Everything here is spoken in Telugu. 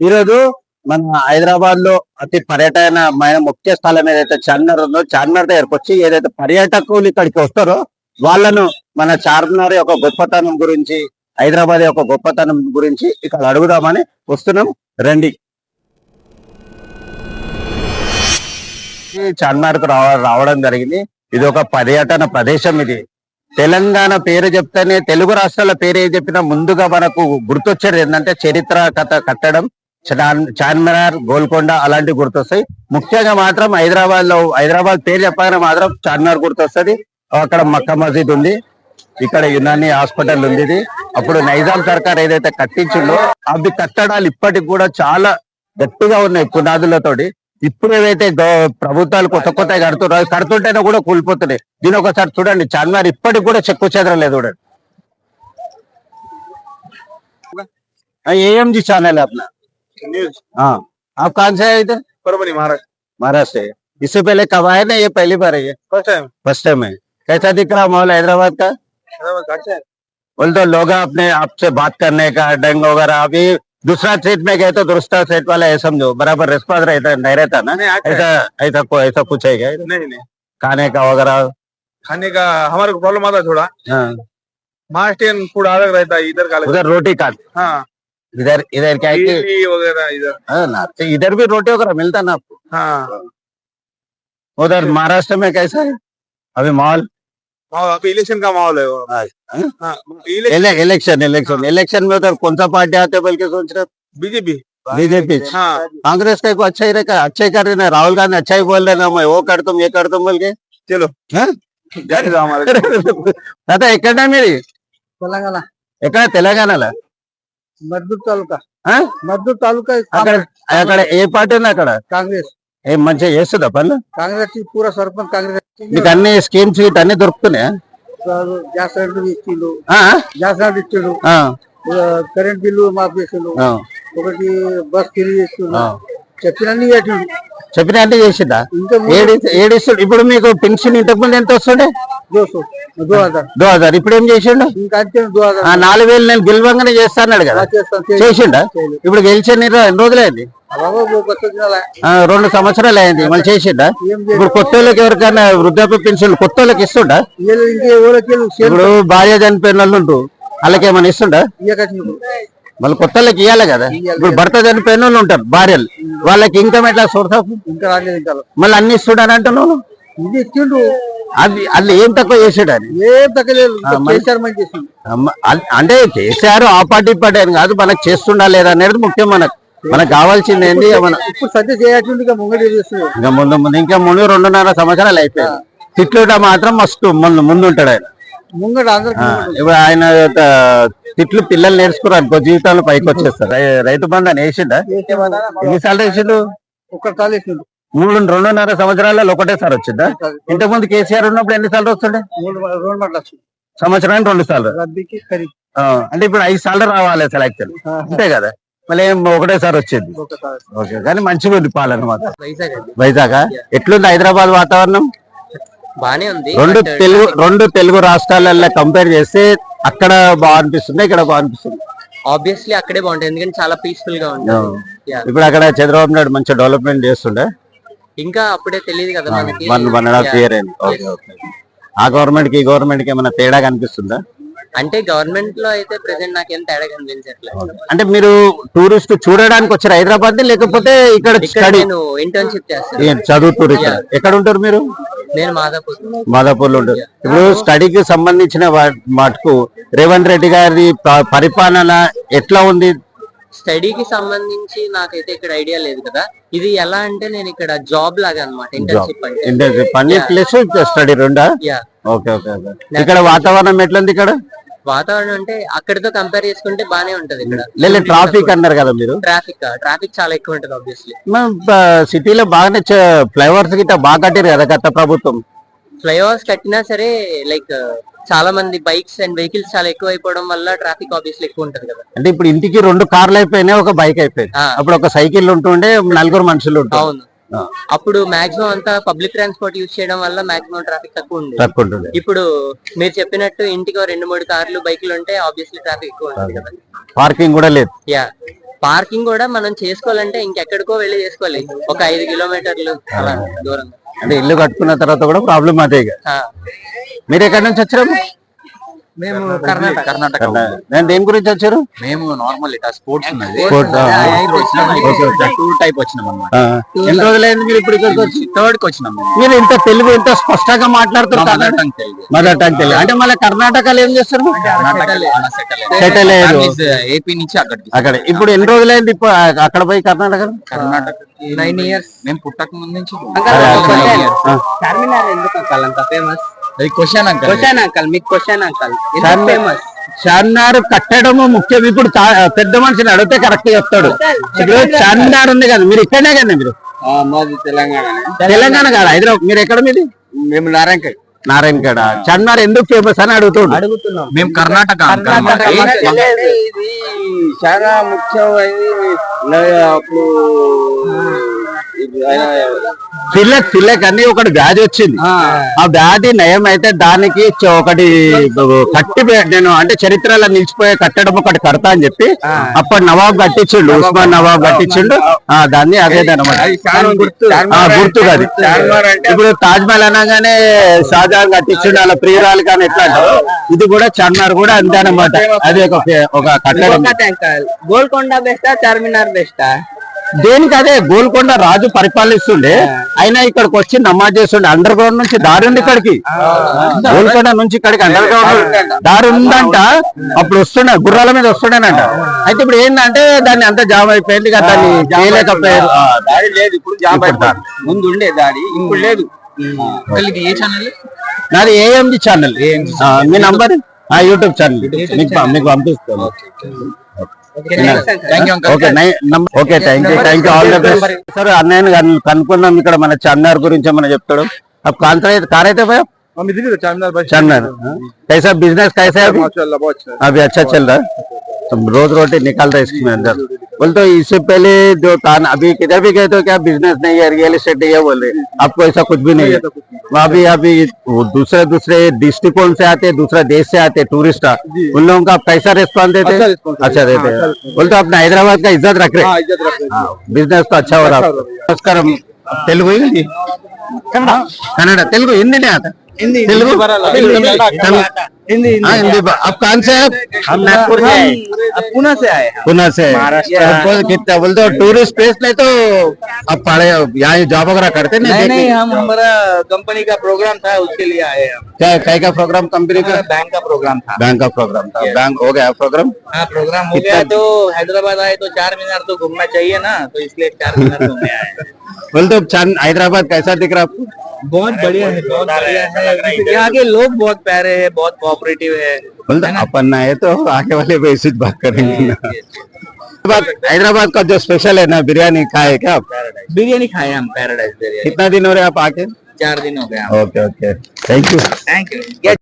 ఈరోజు మన హైదరాబాద్లో అతి పర్యటన ముఖ్య స్థలం ఏదైతే చార్మినార్ ఉందో చార్మినార్ దగ్గరకు వచ్చి ఏదైతే పర్యాటకులు ఇక్కడికి వస్తారో వాళ్ళను మన చార్మినార్ యొక్క గొప్పతనం గురించి హైదరాబాద్ యొక్క గొప్పతనం గురించి ఇక్కడ అడుగుదామని వస్తున్నాం. రండి. చార్మినార్కు రావడం జరిగింది. ఇది ఒక పర్యటన ప్రదేశం ఇది. తెలంగాణ పేరు చెప్తేనే తెలుగు రాష్ట్రాల పేరు ఏ చెప్పినా ముందుగా మనకు గుర్తొచ్చేది ఏంటంటే చరిత్ర కథ కట్టడం. చార్మినార్ గోల్కొండ అలాంటివి గుర్తొస్తాయి. ముఖ్యంగా మాత్రం హైదరాబాద్లో హైదరాబాద్ పేరు చెప్పగానే మాత్రం చార్మినార్ గుర్తొస్తుంది. అక్కడ మక్కా మసీద్ ఉంది. ఇక్కడ యునాని హాస్పిటల్ ఉంది ఇది. అప్పుడు నైజాం సర్కార్ ఏదైతే కట్టించిందో అవి కట్టడాలు ఇప్పటికి కూడా చాలా గట్టిగా ఉన్నాయి పునాదులతోటి. ఇప్పుడు ఏవైతే ప్రభుత్వాలు కొత్త కొత్త కడుతున్నాయి కడుతుంటేనే కూడా కూలిపోతున్నాయి. దీని ఒకసారి చూడండి. చార్మినార్ ఇప్పటికి కూడా చెక్కు చెదరలేదు చూడండి. AMG channel Apna? न्यूज़ हाँ। आप कहाँ से आए इधर? परभणी महाराष्ट्र महाराष्ट्र से। इससे पहले कब आए ना ये पहली बार है ये फ़र्स्ट टाइम। फ़र्स्ट टाइम है। कैसा दिख रहा माहौल हैदराबाद का? अच्छा है बोल तो लोग अपने आपसे बात करने का डंग वगैरह अभी दूसरा सेट में गए तो दूसरा सेट वाला है समझो। बराबर रिस्पॉन्स रहता नहीं रहता ना? ऐसा ऐसा को ऐसा कुछ है क्या नहीं नहीं। खाने का वगैरह? खाने का हमारे को प्रॉब्लम आता थोड़ा। हाँ। महाराष्ट्रियन फ़ूड अलग रहता है इधर का उधर रोटी का हाँ। इधर इधर क्या है कि इडली वगैरह इधर हाँ ना तो इधर भी रोटी वगैरह मिलता ना आपको हाँ उधर महाराष्ट्र में कैसा है अभी माहौल माहौल अभी इलेक्शन का माहौल है वो हाँ? हाँ इलेक्शन इले- इलेक्शन इलेक्शन इलेक्शन में उधर कौन सा पार्टी आते बोल के सोच रहे बीजेपी बीजेपी हाँ कांग्रेस का को अच्छा ही रहेगा अच्छा ही कर रहे ना राहुल गांधी अच्छा ही बोल रहे ना मैं वो कर तुम ये कर तुम बोल के चलो हाँ? जाने दो हमारे తాత ఎక్కడ మీది తెలంగాణ ఎక్కడ తెలంగాణలో మద్దూరు తాలూకా? మద్దూరు తాలూకా అక్కడ అక్కడ ఏ పార్టీ ఉంది అక్కడ? కాంగ్రెస్. ఏం మంచిగా చేస్తుందా పనులు? కాంగ్రెస్కి పూరా సర్పంచ్ కాంగ్రెస్ మీకు అన్ని స్కీమ్స్ ఇటు అన్ని దొరుకుతున్నాయా? గ్యాస్ సిలిండర్ ఇచ్చిండు? గ్యాస్ సిలిండర్ ఇచ్చిండు. కరెంట్ బిల్లు మాఫ్ చేసిండు. ఒకటి బస్ ఫ్రీ చేస్తుండు ఆ. చెప్పినన్ని పెట్టిండు చెప్పిన అంటే చేసిందా? ఇంకా ఏడు ఏడు ఇస్తుండు. ఇప్పుడు మీకు పెన్షన్ ఇంతకు ముందు ఎంత వస్తుండే? దో హజార్ ఇప్పుడు ఏం చేసిండు? నాలుగు వేలు నేను గెలవంగానే చేస్తాన్నాడు కదా. చేస్తాను. చేసిండా? ఇప్పుడు గెలిచి ఎన్ని రోజులైంది రెండు సంవత్సరాలు అయింది. మళ్ళీ చేసిండా? ఇప్పుడు కొత్త వాళ్ళకి ఎవరికైనా వృద్ధాప్య పెన్షన్ కొత్త వాళ్ళకి ఇస్తుండా? ఇప్పుడు భార్య చనిపోయిన వాళ్ళు ఉంటూ వాళ్ళకి ఏమైనా ఇస్తుండా? మళ్ళీ కొత్త వాళ్ళకి ఇవ్వాలి కదా. ఇప్పుడు భర్త చనిపోయిన వాళ్ళు ఉంటారు భార్యలు. వాళ్ళకి ఇన్కమ్ ఎట్లా సోర్స్ ఆఫ్ ఇంకా రాలేదు ఇంకా మళ్ళీ అన్ని ఇస్తుండని అంటున్నావు ఇది ఇచ్చిండు. అది అది ఏం తక్కువ చేసాడు అని? ఏం అ- అంటే చేశారు ఆ పార్టీ పార్టీ అని కాదు మనకు చేస్తుండా లేదా అనేది ముఖ్యం మనకు. మనకు కావాల్సింది ఏంటి ఇప్పుడు సత్య చేయాల్సింది ఇంకా ముందు ముందు ఇంకా ముందు రెండున్నర సంవత్సరాలు అయిపోయాయి తిట్లుట మాత్రం మస్తు ముందు ముందు ఉంటాడు ఆయన. ఇప్పుడు ఆయన తిట్లు పిల్లలు నేర్చుకున్నారు అనుకో జీవితంలో పైకి వచ్చేస్తారు. రైతు బంధాన్ని వేసిండా? ఎన్నిసార్లు వేసిండు? ఒక్క తాలేసిండు మూడు రెండున్నర సంవత్సరాలలో ఒకటేసారి వచ్చిందా? ఇంతకు ముందు కేసీఆర్ ఉన్నప్పుడు ఎన్నిసార్లు వస్తుండే? సంవత్సరానికి రెండు సార్లు. అంటే ఇప్పుడు ఐదు సార్లు రావాలి సెలెక్షన్ అంతే కదా? మళ్ళీ ఏం ఒకటేసారి వచ్చింది. ఓకే కానీ మంచిగా ఉంది పాలన మాత్రం. వైజాగ్? ఎట్లుంది హైదరాబాద్ వాతావరణం? బానే ఉంది. రెండు but తెలుగు రెండు తెలుగు రాష్ట్రాలలో కంపేర్ చేస్తే అక్కడ బాగా అనిపిస్తుంది ఇక్కడ బాగా అనిపిస్తుంది ఆబ్వియస్లీ అక్కడే బాగుంటుంది. ఎందుకంటే చాలా పీస్ఫుల్గా ఉంటుంది Yeah. ఇప్పుడు అక్కడ చంద్రబాబు నాయుడు మంచి డెవలప్మెంట్ చేస్తుండే? ఇంకా అప్పుడే తెలియదు కదా మనకి. One one and half. Year అయింది. ఓకే ఓకే ఆ గవర్నమెంట్కి ఈ గవర్నమెంట్కి ఏమైనా తేడా కనిపిస్తుందా? అంటే గవర్నమెంట్లో అయితే ప్రెసెంట్ నాకేం తేడా కనిపించట్లేదు. అంటే మీరు టూరిస్ట్ చూడడానికి వచ్చారు హైదరాబాద్ లేకపోతే ఇక్కడ స్టడీ ఇంటర్న్షిప్ చేస్తాను. చదువుతున్నారు ఎక్కడ ఉంటారు మీరు? నేను మాదాపూర్. మాదాపూర్లో ఉంటారు ఇప్పుడు స్టడీకి సంబంధించిన మటుకు రేవంత్ రెడ్డి గారి పరిపాలన ఎట్లా ఉంది? స్టడీకి సంబంధించి నాకైతే ఇక్కడ ఐడియా లేదు కదా. ఇది ఎలా అంటే నేను ఇక్కడ జాబ్ లాగా అనమాట ఇంటర్న్షిప్ అంటే. ఇంటర్న్షిప్ స్టడీ రెండా? ఓకే ఓకే ఇక్కడ వాతావరణం ఎట్లుంది ఇక్కడ? వాతావరణం అంటే అక్కడితో కంపేర్ చేసుకుంటే బానే ఉంటది ఇక్కడ. లేదు ట్రాఫిక్ అన్నారు కదా మీరు. ట్రాఫిక్ ట్రాఫిక్ చాలా ఎక్కువ ఉంటది ఆబ్వియస్లీ సిటీలో బాగానే ఫ్లైఓవర్స్ గిట్ట బాగా కట్టారు కదా గత ప్రభుత్వం. ఫ్లైఓవర్స్ కట్టినా సరే లైక్ చాలా మంది బైక్స్ అండ్ వెహికల్స్ చాలా ఎక్కువ అయిపోవడం వల్ల ట్రాఫిక్ ఆబ్వియస్లీ ఎక్కువ ఉంటది కదా. అంటే ఇప్పుడు ఇంటికి రెండు కార్లు అయిపోయినాయి ఒక బైక్ అయిపోయింది. అప్పుడు ఒక సైకిల్ ఉంటుండే నలుగురు మనుషులు ఉంటారు అవును. అప్పుడు మాక్సిమం అంతా పబ్లిక్ ట్రాన్స్పోర్ట్ యూజ్ చేయడం వల్ల మాక్సిమం ట్రాఫిక్ తక్కువ ఉంది ఉంటుండే ఇప్పుడు మీరు చెప్పినట్టు ఇంటికి రెండు మూడు కార్లు బైకులు ఉంటే ఆబ్వియస్లీ ట్రాఫిక్ ఎక్కువ ఉంటుంది కదా. పార్కింగ్ కూడా లేదు. యా. పార్కింగ్ కూడా మనం చేసుకోవాలంటే ఇంకెక్కడికో వెళ్ళి చేసుకోవాలి. ఒక ఐదు కిలోమీటర్లు అలా దూరం. అంటే ఇల్లు కట్టుకున్న తర్వాత కూడా ప్రాబ్లం అదే. మీరు ఎక్కడి నుంచి వచ్చారు? మేము కర్ణాటక కర్ణాటక నేను దేని గురించి వచ్చారు? మేము నార్మల్ ఇట్లా స్పోర్ట్స్. టూర్ టైప్ వచ్చినాం అన్నమాట ఎన్ని రోజులైంది మీరు ఇప్పుడు ఇక్కడికి వచ్చి? థర్డ్కి వచ్చినాం మీరు ఇంత తెలుగు ఇంత స్పష్టంగా మాట్లాడుతున్నారు mother? Tongue Telugu mother tongue Telugu అంటే మళ్ళీ కర్ణాటకలో ఏం చేస్తారు? అయ్యారు. ఏపీ నుంచి అక్కడికి అక్కడ ఇప్పుడు ఎన్ని రోజులైంది? ఇప్పుడు అక్కడ పోయి కర్ణాటక కర్ణాటక నైన్ ఇయర్స్ మేము పుట్టక ముందు నుంచి అక్కడ. చార్మినార్ ఎందుకు? అంత famous question uncle. Question uncle మీకు క్వశ్చన్ అంకల్. ఫేమస్ చార్మినార్ కట్టడము ముఖ్యం. ఇప్పుడు పెద్ద మనిషిని అడిగితే కరెక్ట్ చెప్తాడు. ఇప్పుడు చార్మినార్ ఉంది కదా మీరు ఇక్కడనే కదా మీరు? మాది తెలంగాణ తెలంగాణ కాదు? హైదరాబాద్. మీరు ఎక్కడ మీది? మేము నారాయణ కాడ చార్మినార్ ఎందుకు ఫేమస్ అని అడుగుతాడు అడుగుతున్నాం. మేము కర్ణాటక ఇది చాలా ముఖ్యమైనది. అప్పుడు ఇది ఆయన- తిల్లక్ తిల్లక్ అని ఒకటి వ్యాధి వచ్చింది. ఆ. వ్యాధి నయం అయితే దానికి ఒకటి కట్టి నేను అంటే చరిత్రలో నిలిచిపోయే కట్టడం ఒకటి కడతా అని చెప్పి అప్పుడు నవాబ్ కట్టించిండు ఉస్మాన్ నవాబ్ కట్టించిండు. ఆ దాన్ని అదేదన్నమాట అది చాలా గుర్తు. అంటే ఇప్పుడు తాజ్ మహల్ అనగానే షాజహాన్ కట్టించిండు అలా ప్రియురాలు కానీ ఎట్లా ఇది కూడా చార్మినార్ కూడా అంతే అనమాట అది ఒక కట్టడం. గోల్కొండ బెస్టా చార్మినార్ బెస్టా? దేనికి అదే గోల్కొండ రాజు పరిపాలిస్తుండే అయినా ఇక్కడికి వచ్చి నమాజ్ చేస్తుండే. అండర్ గ్రౌండ్ నుంచి దారి ఉంది ఇక్కడికి. గోల్కొండ నుంచి ఇక్కడికి అండర్ గ్రౌండ్ దారి ఉందంట. అప్పుడు వస్తుండే గుర్రాల మీద వస్తుండేనంట. అయితే ఇప్పుడు ఏంటంటే దాన్ని అంతా జామ్ అయిపోయింది ఇక దాన్ని చేయలేకపోయారు. దాడి లేదు ఇప్పుడు జాబ్ ఇప్పుడు అయిపోయింది. ముందు ఉండే దాడి ఇప్పుడు లేదు. ఏ ఛానల్ నాది ఏఎంజి ఛానల్ మీ నంబర్? ఆ యూట్యూబ్ ఛానల్ మీకు పంపిస్తాను. okay okay thank you thank you all the best sir అన్నయ్య కన్- కనుక్కున్నాం ఇక్కడ మన చార్మినార్ గురించి ఏమైనా చెప్తాడు अब कान कार అయితే भैया हम इधर ही चार्मिनार बस चार्मिनार कैसा बिजनेस कैसा है अभी माशाल्लाह बहुत अच्छा है अभी अच्छा चल रहा है तो रोज रोटी निकाल रहे इसमें अंदर। बोल तो इससे पहले जो कान अभी किधर भी गए तो क्या बिज़नेस नहीं है रियल स्टेट नहीं है बोल। रहे आपको ऐसा कुछ भी नहीं है। अभी अभी दूसरे दूसरे डिस्ट्रिक्ट से आते दूसरे देश से आते टूरिस्ट उन लोगों का कैसा रेस्पॉन्स देते अच्छा, अच्छा देते बोल तो अपना हैदराबाद का इज़्ज़त रख रहे बिज़नेस हाँ, तो अच्छा हो रहा। नमस्कार तेलुगु हिंदी कन्नड़ा। कन्नड़ा तेलुगु हिंदी नहीं आता? हिंदी तेलुगु? हिंदी हिंदी। आप कहाँ से हैं? हम नागपुर से आए पुणे से आए हैं। पुणे से। महाराष्ट्र। कितना बोलते हो टूरिस्ट प्लेस नहीं तो आप पढ़े यहाँ जॉब वगैरह करते नहीं नहीं नहीं हम हमारा कंपनी का प्रोग्राम था उसके लिए आए हम। क्या क्या का प्रोग्राम कंपनी का बैंक का प्रोग्राम था। बैंक का प्रोग्राम था। बैंक हो गया प्रोग्राम हाँ प्रोग्राम हो गया तो हैदराबाद आए तो चार मीनार तो घूमना चाहिए ना तो इसलिए चार मीनार घूमने आए। बोलते हो चाँद हैदराबाद कैसा दिख रहा है आपको? बहुत बढ़िया है बहुत बढ़िया है। यहाँ के लोग बहुत प्यारे हैं बहुत कोऑपरेटिव है बोलते अपन ना है तो आगे वाले ऐसी बात करेंगे हैदराबाद का जो स्पेशल है ना बिरयानी खाए क्या आप? बिरयानी खाए हम पैराडाइज बिरयानी। कितना दिन हो रहे आप आके? चार दिन हो गया। Okay okay thank you thank you